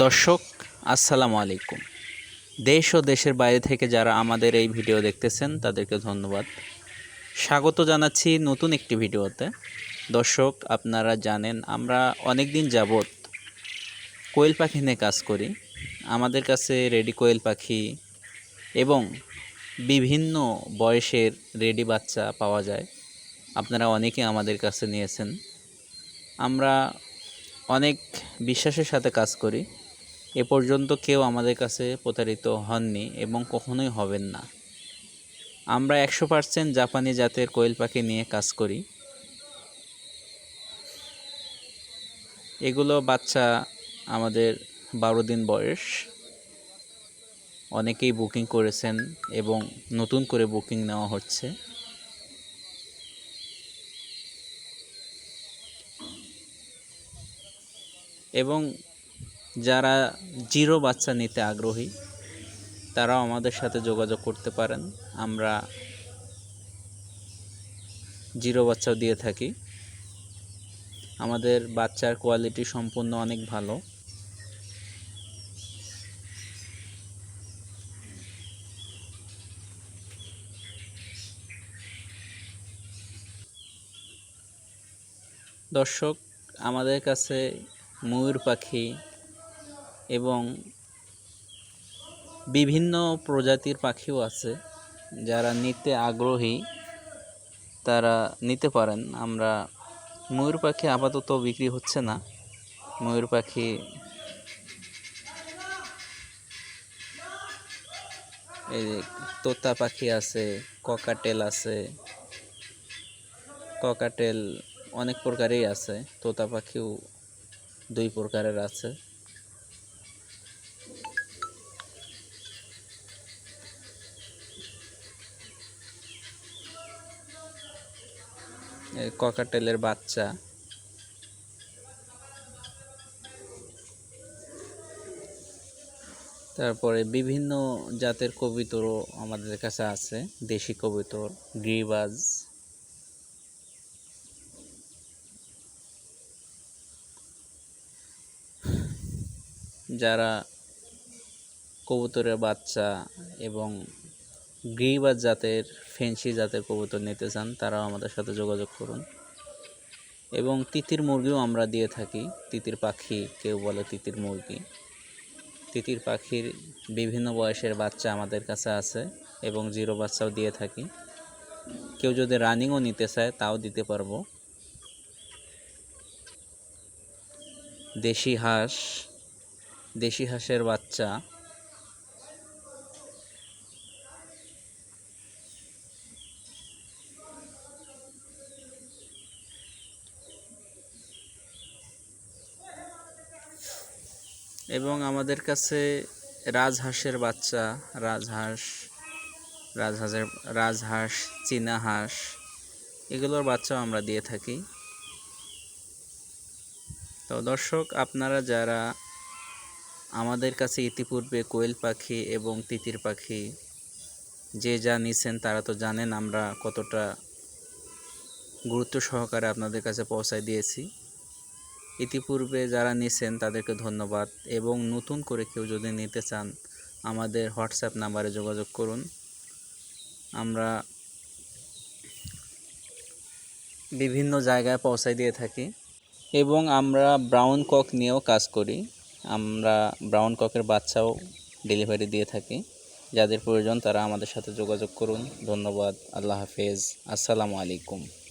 দর্শক, আসসালামু আলাইকুম। দেশ ও দেশের বাইরে থেকে যারা আমাদের এই ভিডিও দেখতেছেন, তাদেরকে ধন্যবাদ। স্বাগত জানাচ্ছি নতুন একটি ভিডিওতে। দর্শক, আপনারা জানেন, আমরা অনেক দিন যাবৎ কোয়েল পাখি নিয়ে কাজ করি। আমাদের কাছে রেডি কোয়েল পাখি এবং বিভিন্ন বয়সের রেডি বাচ্চা পাওয়া যায়। আপনারা অনেকে আমাদের কাছে নিয়েছেন। আমরা অনেক বিশ্বাসের সাথে কাজ করি। এ পর্যন্ত কেউ আমাদের কাছে প্রতারিত হননি এবং কখনোই হবেন না। আমরা একশো পার্সেন্ট জাপানি জাতের কোয়েল পাখি নিয়ে কাজ করি। এগুলো বাচ্চা আমাদের বারো দিন বয়স। অনেকেই বুকিং করেছেন এবং নতুন করে বুকিং নেওয়া হচ্ছে। এবং যারা জিরো বাচ্চা নিতে আগ্রহী, তারাও আমাদের সাথে যোগাযোগ করতে পারেন। আমরা জিরো বাচ্চাও দিয়ে থাকি। আমাদের বাচ্চার কোয়ালিটি সম্পূর্ণ অনেক ভালো। দর্শক, আমাদের কাছে ময়ূর পাখি এবং বিভিন্ন প্রজাতির পাখিও আছে। যারা নিতে আগ্রহী, তারা নিতে পারেন। আমরা ময়ূর পাখি আপাতত বিক্রি হচ্ছে না। ময়ূর পাখি এই তোতা পাখি আছে, ককাটেল আছে, ককাটেল অনেক প্রকারেই আছে। তোতা পাখিও দুই প্রকারের আছে। ককাটেলের বাচ্চা। তারপরে বিভিন্ন জাতের কবিতরও আমাদের কাছে আছে, দেশি কবিতর, গিরিবাজ। যারা কবুতরের বাচ্চা এবং গ্রিবাজ জাতের ফেন্সি জাতের কবুতর নিতে চান, তারাও আমাদের সাথে যোগাযোগ করুন। এবং তিতির মুরগিও আমরা দিয়ে থাকি। তিতির পাখি, কেউ বলে তিতির মুরগি। তিতির পাখির বিভিন্ন বয়সের বাচ্চা আমাদের কাছে আছে এবং জিরো বাচ্চাও দিয়ে থাকি। কেউ যদি রানিংও নিতে চায়, তাও দিতে পারব। দেশি হাঁস, দেশি হাঁসের বাচ্চা এবং আমাদের কাছে রাজহাঁসের বাচ্চা, রাজহাঁস, রাজহাঁসের, রাজহাঁস চীনা হাঁস এগুলোর বাচ্চাও আমরা দিয়ে থাকি। তো দর্শক, আপনারা যারা আমাদের কাছে ইতিপূর্বে কোয়েল পাখি এবং তিতির পাখি যে যা নিছেন তারা তো জানেন, আমরা কতটা গুরুত্ব সহকারে আপনাদের কাছে পৌঁছায় দিয়েছি। ইতিপূর্বে যারা নিছেন তাদেরকে ধন্যবাদ এবং নতুন করে কেউ যদি নিতে চান, আমাদের হোয়াটসঅ্যাপ নাম্বারে যোগাযোগ করুন। আমরা বিভিন্ন জায়গায় পৌঁছায় দিয়ে থাকি এবং আমরা ব্রাউন কক নিয়েও কাজ করি। আমরা ব্রাউন ককের বাচ্চাও ডেলিভারি দিয়ে থাকি। যাদের প্রয়োজন তারা আমাদের সাথে যোগাযোগ করুন। ধন্যবাদ। আল্লাহ হাফেজ। আসসালামু আলাইকুম।